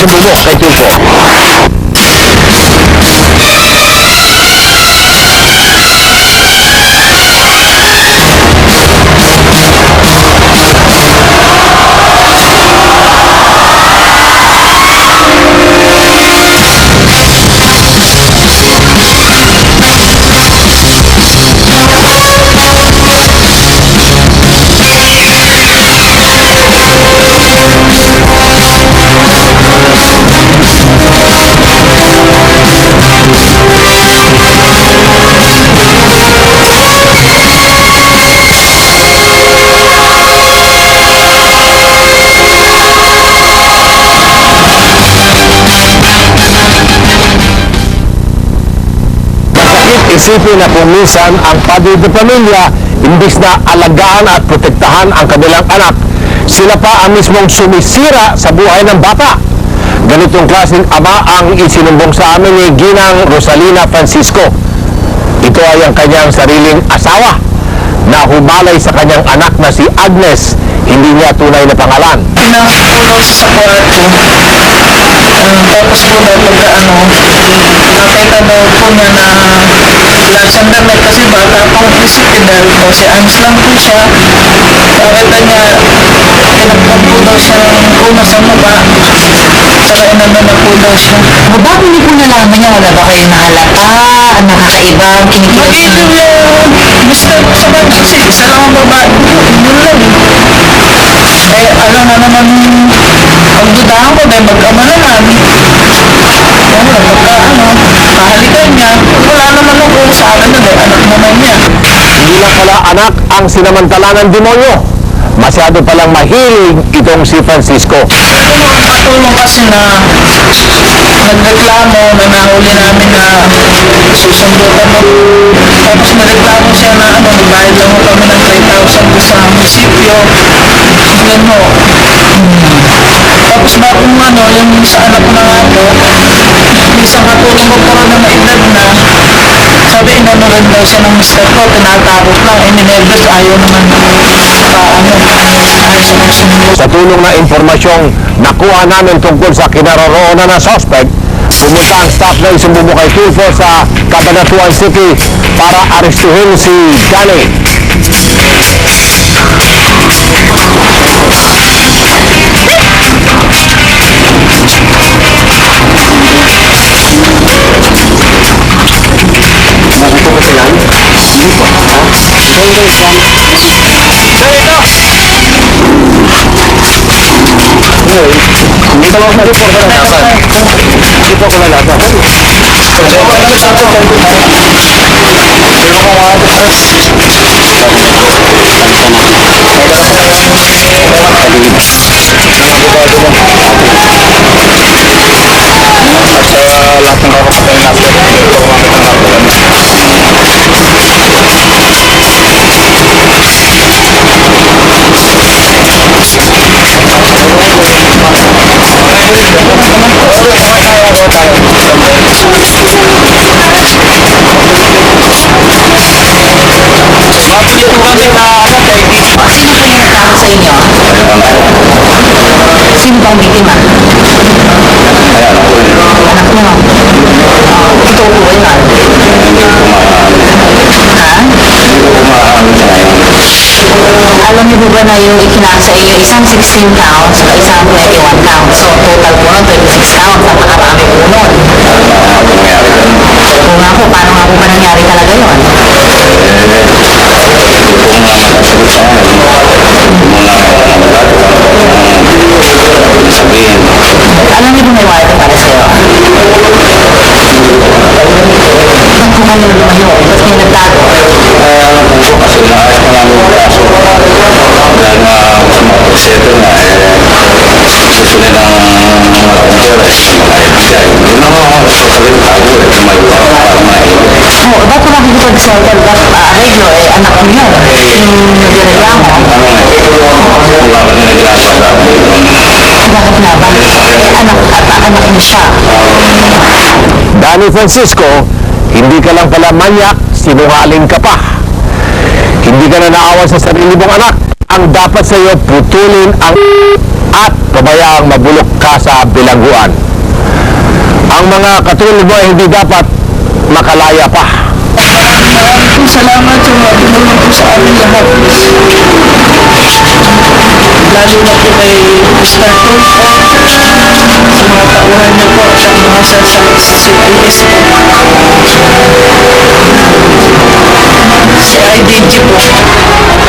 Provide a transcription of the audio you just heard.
sumubo kay Tulfo. Isipin na kung ang padre de pamilya, imbis na alagaan at protektahan ang kanilang anak, sila pa ang mismong sumisira sa buhay ng bata. Ganitong klaseng ama ang isinumbong sa amin ni Ginang Rosalina Francisco. Ito ay ang kanyang sariling asawa na humalay sa kanyang anak na si Agnes, hindi niya tunay na pangalan. Pinakulo sa kwarto. Tapos po pagka ano, nakita daw po niya na wala siyang damit kasi bata pang isip eh dahil po si Ans lang po siya. Nakita niya, pinagpag po daw siya ng una sa baba. Saka inano na po daw siya. Bago niyo po nalaman niya, wala ba kayong nahalata, nakakaiba, kinikilos na? yung gusto sa mga kasi isa lang ang babae. Yun lang. Eh, alam na naman, ang dudahan ko dahil mag-ama naman. Anak ang sinamantala ng demonyo. Masyado palang mahilig itong si Francisco. Patulong kasi na nagreklamo na nahuli namin na susundutan mo. Tapos nareklamo siya na ano, nagbayad lang mo kami ng 3,000 doon sa munisipyo. Yan mo. Tapos bakong ano, yung sa anak na po, isang katulong ko rin daw siya ng mister ko, tinatakot lang, eh ninervous, ayaw naman pa ano, ayaw siya ng sumunod. Sa tulong na impormasyong nakuha namin tungkol sa kinaroroonan ng suspect, pumunta ang staff na isumubo kay Tulfo sa Cabanatuan City para arestuhin si Johnny. Hindi lang sa report na nasa. Hindi ko na nasa. Sino Ang biktima? Anak niyo. Ikaw po ba yun? Ha? Alam niyo po ba na yung ikinasa iyo isang 16 counts at isang 21 counts. So, total po nun 26 counts. Napakarami po nun. Kung nga po, paano nga po ba nangyari talaga yun? Arreglo? Eh, anak mo yun. Yung nagreklamo. Bakit nga ba? Eh, anak at anak niya siya. Danny Francisco, hindi ka lang pala manyak, sinungaling ka pa. Hindi ka na naawa sa sarili mong anak. Ang dapat sa iyo, putulin ang at pabayaang mabulok ka sa bilangguan. Ang mga katulad mo ay hindi dapat makalaya pa. Maraming po salamat sa mga tulong po sa amin lahat. Lalo na po kay Mr. Tulfo, sa mga tauhan niyo po at sa mga sa sa CIS po. Si IDG po.